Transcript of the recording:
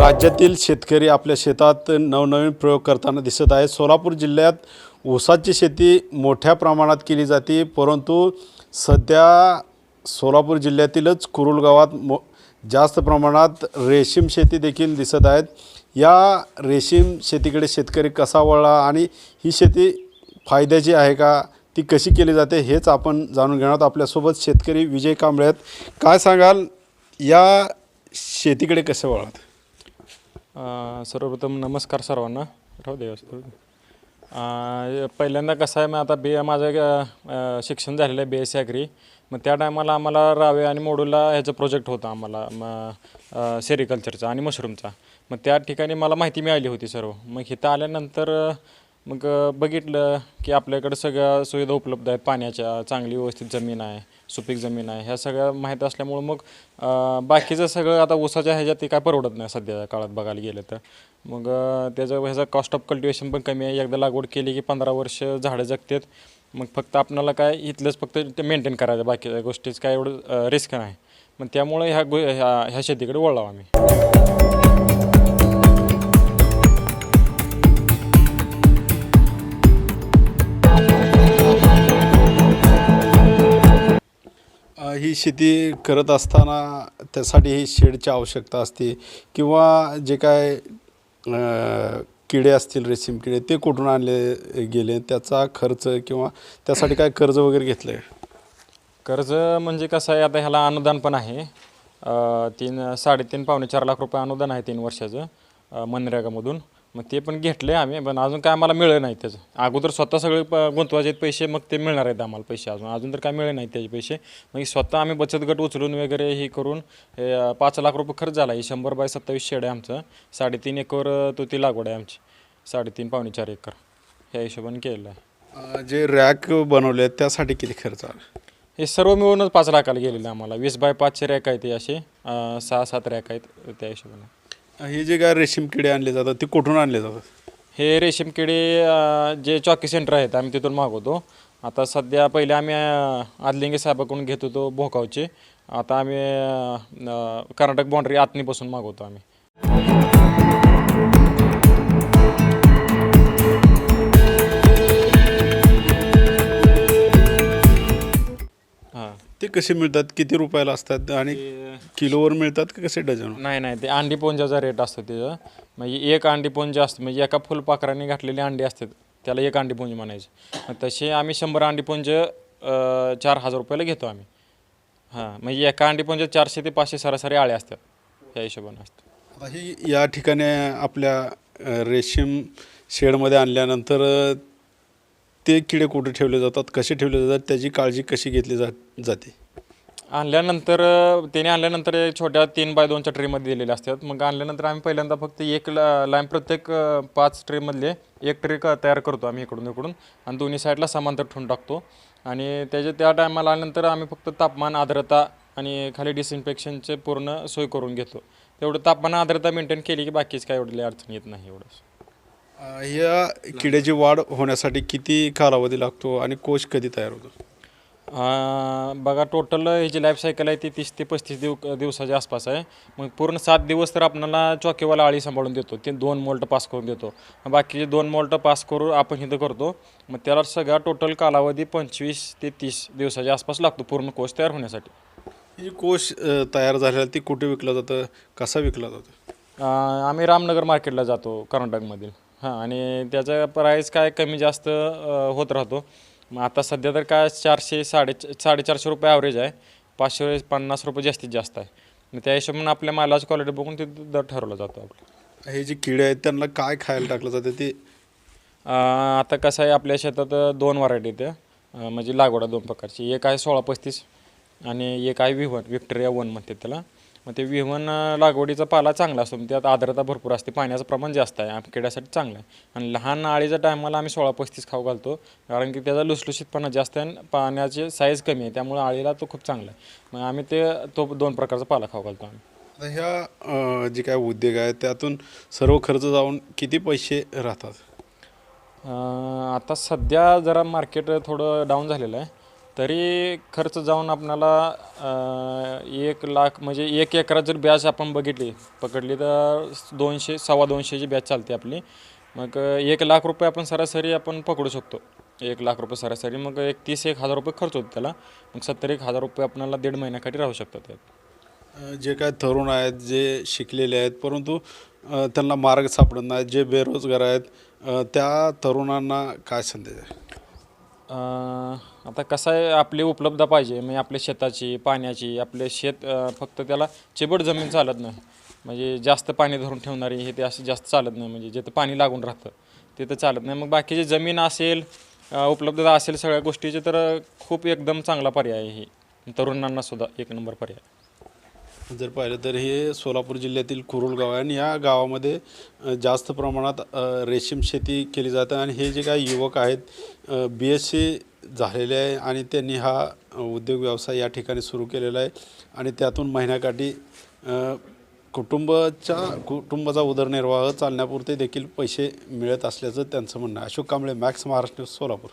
राज्यातील शेतकरी आपल्या शेतात नवनवीन प्रयोग करताना दिसत आहे सोलापूर जिल्ह्यात ऊसाची शेती मोठ्या प्रमाणात केली जाते परंतु सध्या सोलापूर जिल्ह्यातीलच कुरुल गावात मो जास्त प्रमाणात रेशीम शेती देखील दिसत आहेत. या रेशीम शेतीकडे शेतकरी कसा वळला आणि ही शेती फायद्याची आहे का ती कशी केली जाते हेच आपण जाणून घेणार आहोत. आपल्यासोबत शेतकरी विजय कांबळे आहेत. काय सांगाल या शेतीकडे कसे वळात? सर्वप्रथम नमस्कार सर्वांना. राहू दे पहिल्यांदा कसं आहे मग आता बी माझं शिक्षण झालेलं आहे बी एस सी ॲग्री मग त्या टायमाला आम्हाला रावे आणि मोडूला ह्याचं प्रोजेक्ट होता आम्हाला मग सेरिकल्चरचा आणि मशरूमचा मग त्या ठिकाणी मला माहिती मिळाली होती सर्व. मग इथं आल्यानंतर मग बघितलं की आपल्याकडं सगळ्या सुविधा उपलब्ध आहेत. पाण्याच्या चांगली व्यवस्थित जमीन आहे सुपीक जमीन आहे. ह्या सगळ्या माहीत असल्यामुळं मग बाकीचं सगळं आता ऊसाच्या ह्याच्यात ते काय परवडत नाही सध्याच्या काळात बघायला गेलं तर. मग त्याचं ह्याचा कॉस्ट ऑफ कल्टिवेशन पण कमी आहे. एकदा लागवड केली की पंधरा वर्ष झाडं जगतात. मग फक्त आपणाला काय इथलंच फक्त ते मेंटेन करायचं बाकी गोष्टीच काय एवढं रिस्क नाही. मग त्यामुळे ह्या गो ह्या ह्या शेतीकडे वळलो आम्ही. ही शेती करत असताना त्यासाठी ही शेडची आवश्यकता असते किंवा जे काय किडे असतील रेशीम किडे ते कुठून आणले गेले त्याचा खर्च किंवा त्यासाठी काय कर्ज वगैरे घेतलं आहे कर्ज म्हणजे कसं आहे आता ह्याला अनुदान पण आहे. अ, तीन साडेतीन पावणे चार लाख रुपये अनुदान आहे तीन वर्षाचं अ, मनरेगामधून. मग ते पण घेतले आम्ही पण अजून काय आम्हाला मिळलं नाही त्याचं. अगोदर स्वतः सगळे प गुंतवायचे आहेत पैसे मग ते मिळणार आहेत आम्हाला पैसे अजून. अजून तर काय मिळे नाहीत त्याचे पैसे. मग स्वतः आम्ही बचत गट उचलून वगैरे हे करून हे अ, पाच लाख रुपये खर्च झाला. ही शंभर बाय सत्तावीस शेड आहे आमचं. साडेतीन एकर अ, तो ती लागवड आहे आमची. साडेतीन पावणे चार एकर. ह्या हिशोबाने केलेलं आहे. अ, जे रॅक बनवले आहेत त्यासाठी किती खर्च आला? हे सर्व मिळूनच पाच लाखाला गेलेलं आहे आम्हाला. वीस बाय पाचशे रॅक आहेत असे. अं, सहा सात रॅक आहेत त्या हिशोबाने. हे जे काय रेशीम किडे आणले जातात ते कुठून आणले जातात? हे रेशीम किडे अं, जे चॉकी सेंटर आहेत आम्ही तिथून मागवतो. आता सध्या पहिले आम्ही अं, आदलिंगे साहेबाकडून घेत होतो भोकावचे. आता आम्ही अं, कर्नाटक बाँड्री आतनीपासून मागवतो आम्ही. ते कसे मिळतात? किती रुपयाला असतात? आणि किलोवर मिळतात का कसे डझन नाही नाही ते अंडी पोंजाचा रेट असतो त्याचं म्हणजे एक अंडी पोंज असतं. म्हणजे एका फुलपाखराने घातलेली अंडी असतात. त्याला एक अंडी पुंज म्हणायचं. तसे आम्ही शंभर अंडी पुंज चार हजार रुपयाला घेतो आम्ही. हां म्हणजे एका अंडी पुंज चारशे ते पाचशे सरासरी आळे असतात. ह्या हिशोबाने असतं. आता ही या ठिकाणी आपल्या रेशीम शेडमध्ये आणल्यानंतर ते किडे कुठे ठेवले जातात कसे ठेवले जातात त्याची काळजी कशी घेतली जात जाते? आणल्यानंतर त्याने आणल्यानंतर एक छोट्या तीन बाय दोनच्या ट्रेमध्ये दिलेल्या असतात. मग आणल्यानंतर आम्ही पहिल्यांदा फक्त एक लाईन प्रत्येक पाच ट्रेमधले एक ट्रे क तयार करतो आम्ही इकडून इकडून आणि दोन्ही साईडला समांतर ठेवून टाकतो. आणि त्याच्या त्या टायमाला आल्यानंतर आम्ही फक्त तापमान आर्द्रता आणि खाली डिसइन्फेक्शनचे पूर्ण सोय करून घेतो. तेवढं तापमान आर्द्रता मेंटेन केली की बाकीच काय एवढी अडचण येत नाही एवढंच. या किड्याची वाढ होण्यासाठी किती कालावधी लागतो आणि कोश कधी तयार होतो? अं, बघा टोटल ह्याची लाईफ सायकल आहे ती तीस ते पस्तीस दिव दिवसाच्या आसपास आहे. मग पूर्ण सात दिवस तर आपल्याला चॉकीवाला आळी सांभाळून देतो. ते दोन मोल्ट पास करून देतो. बाकीचे दोन मोल्ट पास करून आपण इथं करतो. मग त्याला सगळा टोटल कालावधी पंचवीस ते तीस दिवसाच्या आसपास लागतो पूर्ण कोर्स तयार होण्यासाठी. ही जी कोश अ, तयार झालेला ती कुठे विकलं जातं? कसा विकला जातो? अं, आम्ही रामनगर मार्केटला जातो कर्नाटकमधील. हां आणि त्याचा प्राईस काय कमी जास्त अं, होत राहतो. मग आता सध्या तर काय चारशे साडे साडेचारशे रुपये ॲव्हरेज आहे. पाचशे पन्नास रुपये जास्तीत जास्त आहे. मग त्या हिशोबाने आपल्या मालाची क्वालिटी बघून ते दर ठरवला जातो आपला. हे जे किडे आहेत त्यांना काय खायला टाकलं जातं ते? अं, आता कसं आहे आपल्या शेतात दोन व्हरायटी आहेत. अं, म्हणजे लागवड आहे दोन प्रकारची. एक आहे सोळा पस्तीस आणि एक आहे विहवन विक्टोरिया वन म्हणते त्याला. मग ते विहवन अं, लागवडीचा पाला चांगला असतो त्यात आर्द्रता भरपूर असते पाण्याचं प्रमाण जास्त आहे आप- किड्यासाठी चांगलं आहे. आणि लहान आळीच्या टायमाला आम्ही सोळा पस्तीस खाऊ घालतो कारण की त्याचा लुसलुशीतपणा जास्त आहे आणि पाण्याची साईज कमी आहे त्यामुळे आळीला तो खूप चांगला आहे. मग आम्ही ते तो दोन प्रकारचा पाला खाऊ घालतो आम्ही. आता ह्या जे काय उद्योग आहे त्यातून सर्व खर्च जाऊन किती पैसे राहतात? अं, आता सध्या जरा मार्केट थोडं डाऊन झालेलं आहे. तरी खर्च जाऊन आपणाला एक लाख म्हणजे एक एकरात जर बॅच आपण बघितली पकडली तर दोनशे सव्वा दोनशेची बॅच चालते आपली. मग एक लाख रुपये आपण सरासरी आपण पकडू शकतो. एक लाख रुपये सरासरी मग एक तीस एक हजार रुपये खर्च होतो त्याला. मग सत्तर एक हजार रुपये आपल्याला दीड महिन्यासाठी राहू शकतात त्यात. जे काय तरुण आहेत जे शिकलेले आहेत परंतु त्यांना मार्ग सापडत नाहीत जे बेरोजगार आहेत त्या तरुणांना काय संदेश आहे? अं, आता कसं आहे आपली उपलब्धता पाहिजे म्हणजे आपल्या शेताची पाण्याची आपले शेत अं, फक्त त्याला चिबट जमीन चालत नाही. म्हणजे जास्त पाणी धरून ठेवणारी हे ते असं जास्त चालत नाही म्हणजे जिथं पाणी लागून राहतं तिथं चालत नाही. मग बाकीची जमीन असेल अं, उपलब्धता असेल सगळ्या गोष्टीचे तर खूप एकदम चांगला पर्याय आहे हे. तरुणांना सुद्धा एक नंबर पर्याय. जर पाहिलं तर हे सोलापूर जिल्ह्यातील कुरुल गाव आहे. आणि या गावामध्ये जास्त प्रमाणात रेशीम शेती केली जाते. आणि हे जे काही युवक आहेत बी एस सी झालेले आहे आणि त्यांनी हा उद्योग व्यवसाय या ठिकाणी सुरू केलेला आहे. आणि त्यातून महिन्याकाठी कुटुंबाच्या कुटुंबाचा उदरनिर्वाह चालण्यापुरते देखील पैसे मिळत असल्याचं त्यांचं म्हणणं आहे. अशोक कांबळे मॅक्स महाराष्ट्र सोलापूर.